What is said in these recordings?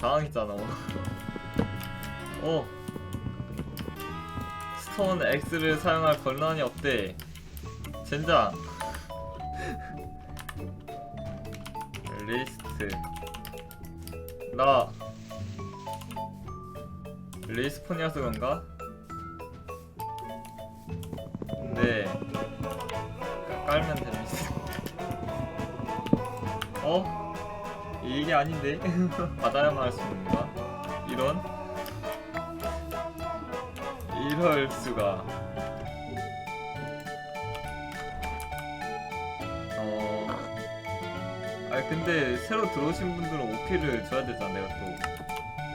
당황했잖아. 어. 스톤 X를 사용할 권한이 없대. 젠장. 리스트. 나 리스폰이어서 그런가? 네. 깔면 됩니다. 어? 이게 아닌데? 받아야만 할 수 있는 건가? 이런? 이럴 수가. 어. 아니 근데 새로 들어오신 분들은 OP를 줘야 되잖아 내가 또.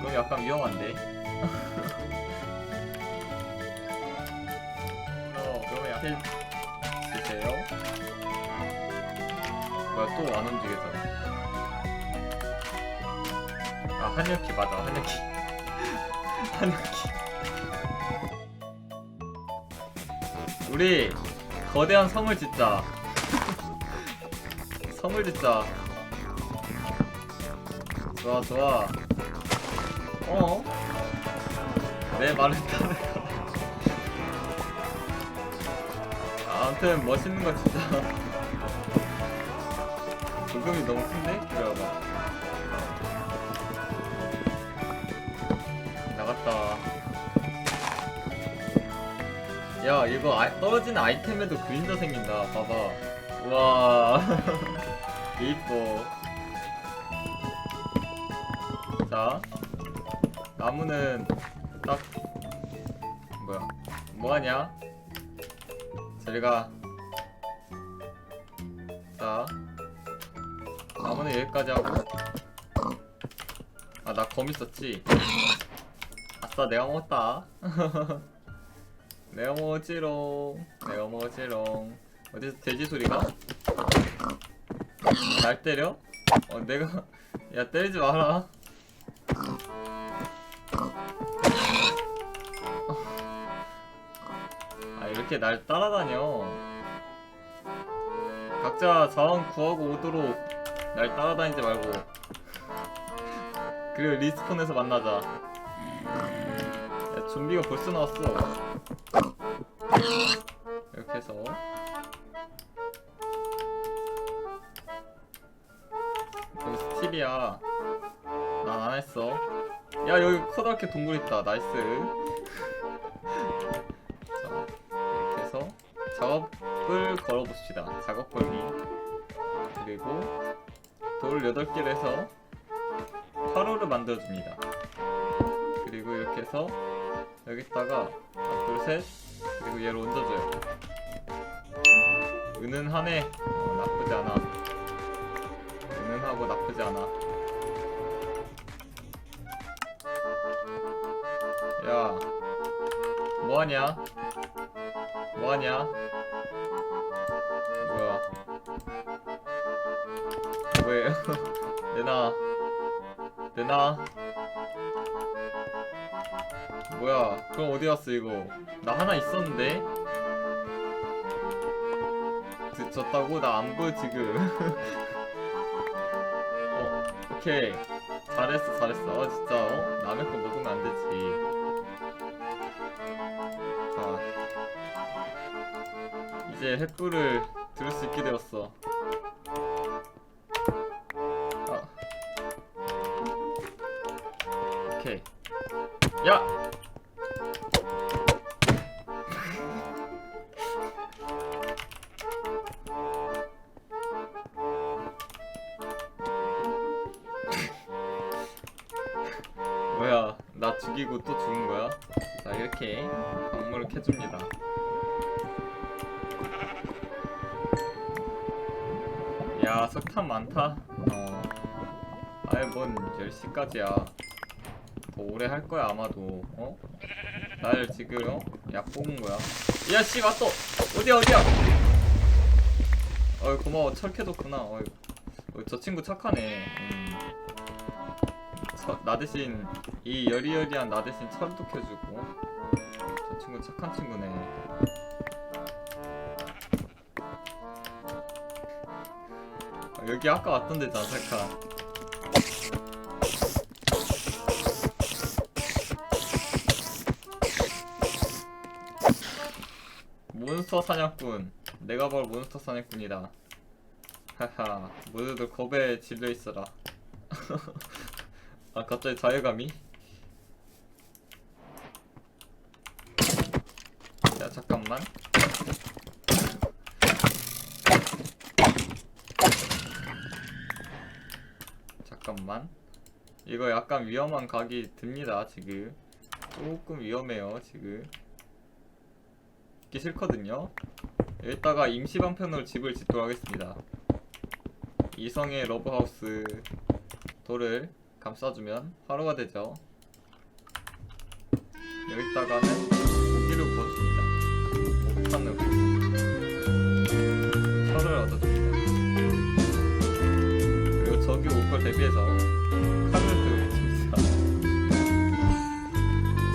그럼 약간 위험한데? 어, 그러면 약간 주세요. 뭐야 또 안 움직여져. 아 한여키 맞아 한여키. 한여키. 우리 거대한 성을 짓자. 성을 짓자. 좋아 좋아. 어? 내 말을 따르가. 아무튼 멋있는 거 진짜. 조금이 너무 큰데? 기다려봐. 야 이거 아, 떨어진 아이템에도 그림자 생긴다. 봐봐. 우와. 이뻐. 자 나무는 딱 뭐야 뭐하냐 저리가 자 나무는 여기까지 하고 아 나 검 있었지 아싸 내가 먹었다 내가 먹었지롱 내가 먹었지롱. 어디서 돼지 소리가? 날 때려? 어 내가 야 때리지 마라. 아 이렇게 날 따라다녀. 각자 자원 구하고 오도록 날 따라다니지 말고. 그리고 리스폰에서 만나자. 야 좀비가 벌써 나왔어 이렇게 해서. 여기 스틸이야. 난 안 했어. 야 여기 커다랗게 동굴 있다. 나이스. 자 이렇게 해서 작업을 걸어봅시다. 작업 걸기. 그리고 돌 8개를 해서 화로를 만들어줍니다. 그리고 이렇게 해서 여기다가 하나 둘셋 그리고 얘를 얹어줘요. 은은하네. 어, 나쁘지 않아. 은은하고 나쁘지 않아. 야 뭐하냐? 뭐하냐? 뭐야? 왜? 내놔. 내놔 뭐야? 그럼 어디 갔어 이거? 나 하나 있었는데? 드- 졌다고? 나 안 보여 지금. 어 오케이. 잘했어 잘했어 어, 진짜 어? 남의 거 먹으면 안 되지. 자. 이제 횃불을 들을 수 있게 되었어. 아. 오케이. 야 이렇게 광물을 캐줍니다. 야 석탄 많다. 어 아예 뭔 10시까지야. 더 오래 할 거야 아마도. 어? 날 지금 어? 약 뽑은 거야. 야씨 맞어 어디야 어디야? 어이 고마워. 철캐줬구나. 어이 어, 저 친구 착하네. 음. 저, 나 대신 이 여리여리한 나 대신 철도 켜주고 착한 친구네. 아, 여기 아까 왔던 데잖아, 잠깐. 몬스터 사냥꾼. 내가 바로 몬스터 사냥꾼이다. 하하, 모두들 겁에 질려 있어라. 아, 갑자기 자유감이? 잠깐만. 이거 약간 위험한 각이 듭니다, 지금. 조금 위험해요, 지금. 있기 싫거든요. 여기다가 임시 방편으로 집을 짓도록 하겠습니다. 이성의 러브하우스 돌을 감싸주면 화로가 되죠. 여기다가는 고기를 구워줍니다. 목탄으로 대비해서 칼을 들고 줍니다.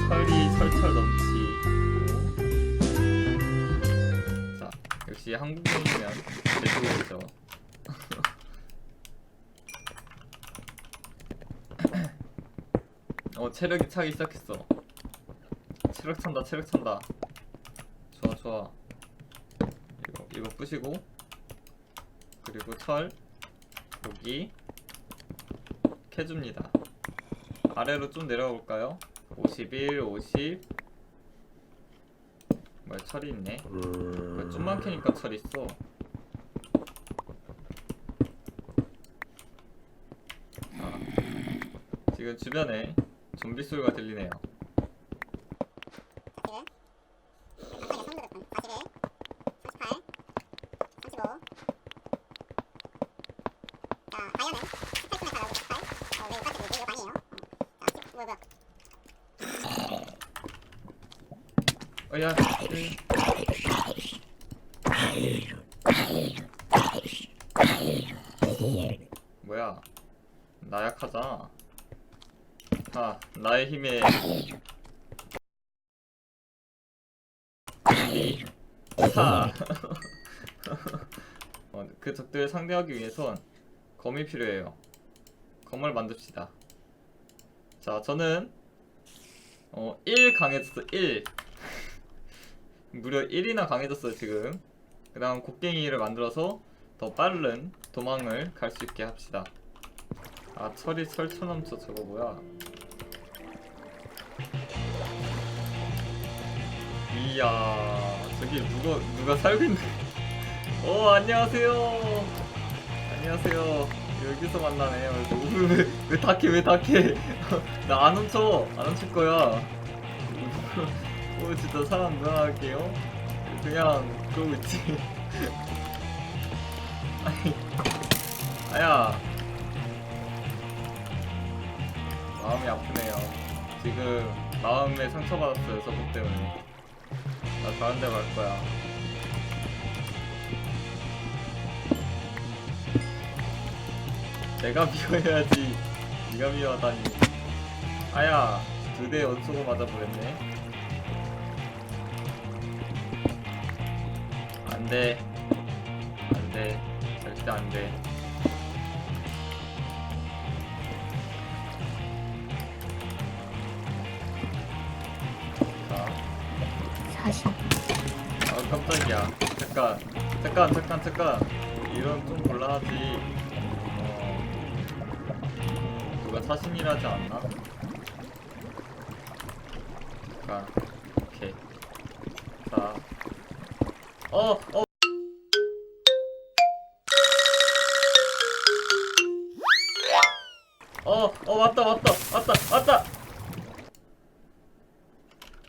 철이 철철 넘치고 자 역시 한국인이면 돼지고기죠. 어 체력이 차기 시작했어. 체력 찬다 체력 찬다. 좋아 좋아. 이거 이거 부시고 그리고 철 여기 캐줍니다. 아래로 좀 내려가 볼까요? 51, 50. 뭐야 철이 있네. 왜 좀만 캐니까 철 있어. 아, 지금 주변에 좀비 소리가 들리네요. 어야. 뭐야? 나약하잖아. 아, 나의 힘에 하. 어, 그 적들을 상대하기 위해선 검이 필요해요. 검을 만듭시다. 자, 저는 어, 1 강해졌어. 1. 무려 1이나 강해졌어요, 지금. 그 다음 곡괭이를 만들어서 더 빠른 도망을 갈 수 있게 합시다. 아, 철이 철처넘쳐 저거 뭐야? 이야, 저기 누가 누가 살고 있네. 어, 안녕하세요. 안녕하세요. 여기서 만나네. 왜, 왜, 왜 닥해, 왜 닥해. 나 안 훔쳐. 안 훔칠 거야. 오, 진짜 사람 무난할게요. 그냥 그러고 있지. 아니, 아야. 마음이 아프네요. 지금 마음에 상처받았어요, 저것 때문에. 나 다른 데 갈 거야. 내가 미워해야지. 네가 미워하다니. 아야, 두 대 연속으로 맞아버렸네. 안 돼. 안 돼. 절대 안 돼. 자. 사실 아 깜짝이야 잠깐 잠깐 잠깐 잠깐 이런 좀 곤란하지 어 누가 사신이라지 않나? 잠깐 오케이 자 어 어 어, 어, 왔다, 왔다, 왔다, 왔다!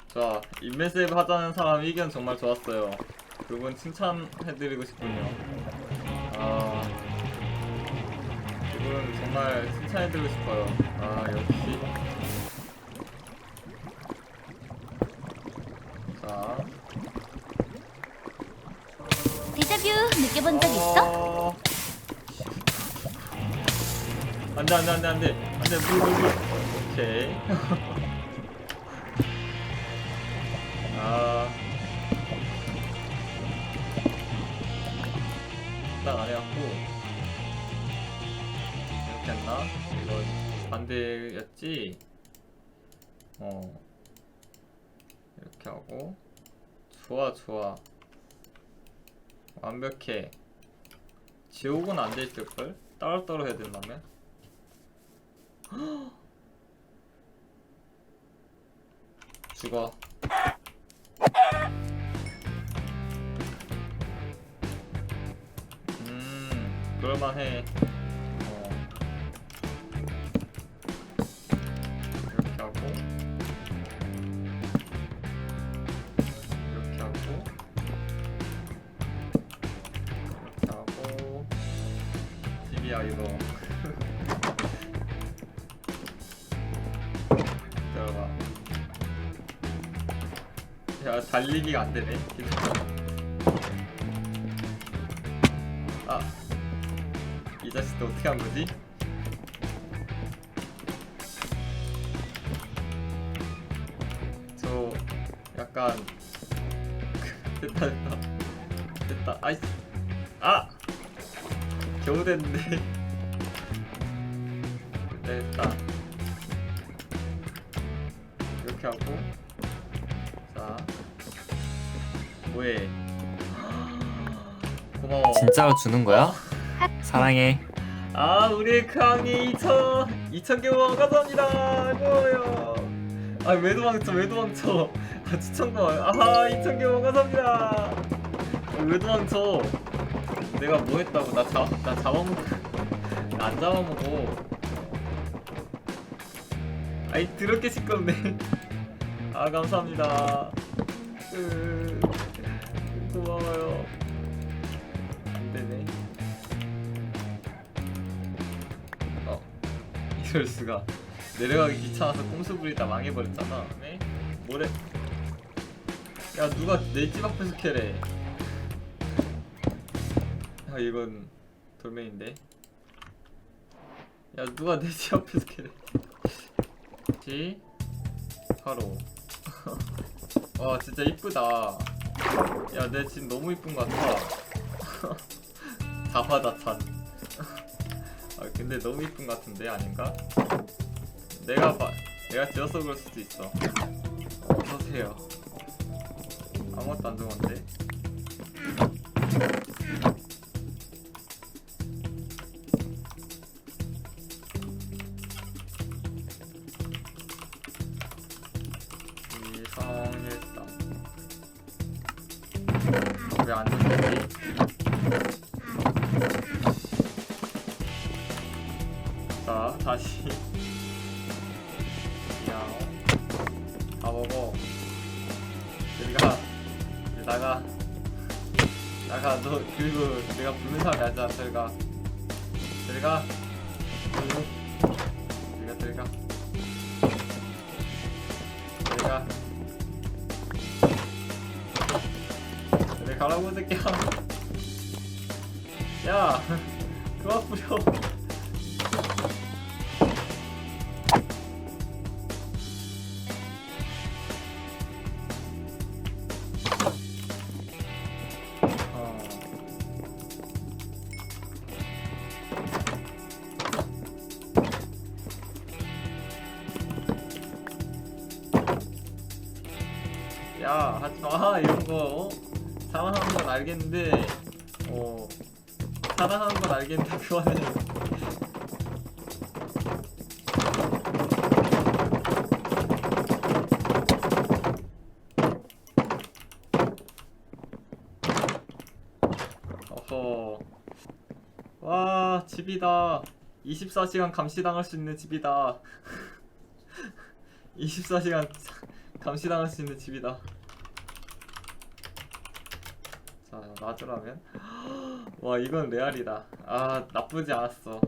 자, 인맥세이브 하자는 사람 의견 정말 좋았어요. 그분 칭찬해드리고 싶군요. 아, 그분 정말 칭찬해드리고 싶어요. 아, 역시. 자, 느껴본 적 있어? 어... 안돼 안돼 안돼 안돼. 안돼 물물물 오케이. 아. 딱 안 해갖고. 이렇게 했나? 이거 반대였지? 어. 이렇게 하고. 좋아 좋아 완벽해. 지옥은 안돼 있을걸? 따로따로 해야 된다면? 죽어. 음, 그럴만해. 야, 달리기가 안 되네. 아, 이 자식도 어떻게 한 거지? 저 약간 됐다 됐다. 됐다. 아이스 아! 겨우 됐는데. 됐다 고마워. 진짜로 주는 거야? 사랑해. 아 우리 크랑이 2천 2천 개월 감사합니다. 고마워요. 아 왜 도망쳐 왜 도망쳐. 아 추천권 아하 2천 개월 감사합니다. 아, 왜 도망쳐? 내가 뭐 했다고? 나 잡, 나 잡아먹고 나안 잡아먹어. 아이 더럽게 시끄럽네. 아 감사합니다. 으, 고마워요 이럴 수가 내려가기 귀찮아서 꼼수 부리다 망해버렸잖아. 네? 뭐래? 야 누가 내 집 앞에서 캐래? 아 이건 돌멩인데. 야 누가 내 집 앞에서 캐래? 지 하로. 와 진짜 이쁘다. 야 내 집 너무 이쁜 것 같아. 아 근데 너무 이쁜 것 같은데 아닌가? 내가 봐 내가 지어서 그럴 수도 있어. 어, 어서오세요. 아무것도 안 좋은데 먹어 이제 나가. 나가. 너 그리고 내가 부른 사람이 아니잖아. 저리가. 저리가. 저리가. 저리가. 저리가. 저리 가라고 이 새끼야 야 이런 거 어? 사랑하는 건 알겠는데 어 사랑하는 건 알겠는데 그거는 어허. 와 집이다. 24시간 감시당할 수 있는 집이다. 24시간 감시당할 수 있는 집이다 자 놔주라면? 와 이건 레알이다. 아 나쁘지 않았어.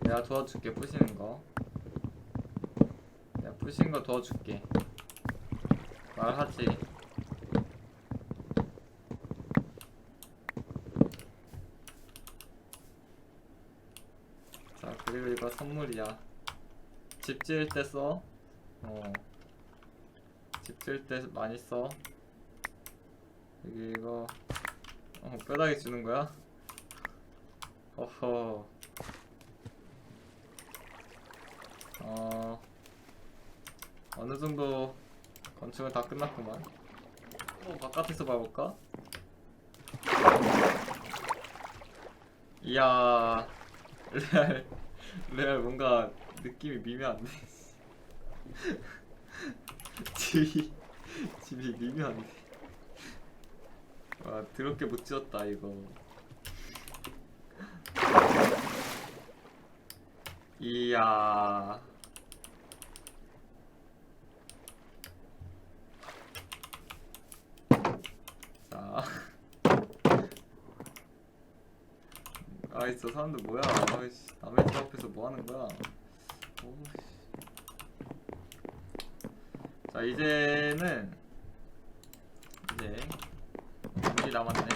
내가 도와줄게 부시는 거. 내가 부시는 거 도와줄게. 말하지 자 그리고 이거 선물이야 집 지을 때 써. 어. 집 지을 때 많이 써. 여기 이거 어, 뼈다귀 주는 거야? 어허. 어 어느 정도 건축은 다 끝났구만. 어, 바깥에서 봐볼까? 이야 레알 레알 뭔가 느낌이 미묘한데. 집이 집이 미묘한데. 와 더럽게 못 지었다 이거. 이야 자 아이 저 사람들 뭐야? 아이씨 남의 집 앞에서 뭐 하는 거야? 오우씨. 자 이제는 이제 일이 남았네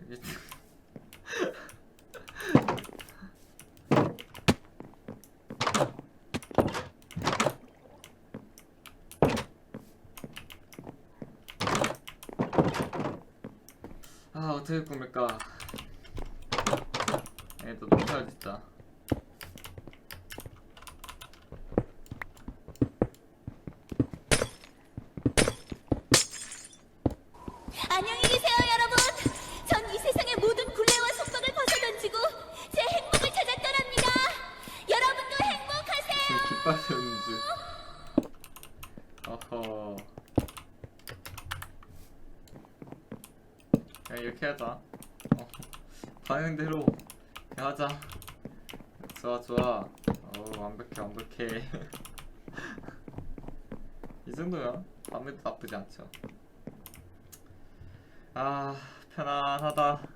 여기 아 어떻게 꾸밀까 얘도 농사를 짓자 안녕히 계세요, 여러분. 전 이 세상의 모든 굴레와 속박을 벗어던지고 제 행복을 찾아 떠납니다. 여러분도 행복하세요. 지금 깃발 세우는 줄 어허 그냥 이렇게 하자. 어, 방향대로 그냥 하자. 좋아 좋아. 어 완벽해 완벽해. 이 정도면 밤에도 나쁘지 않죠. 아 편안하다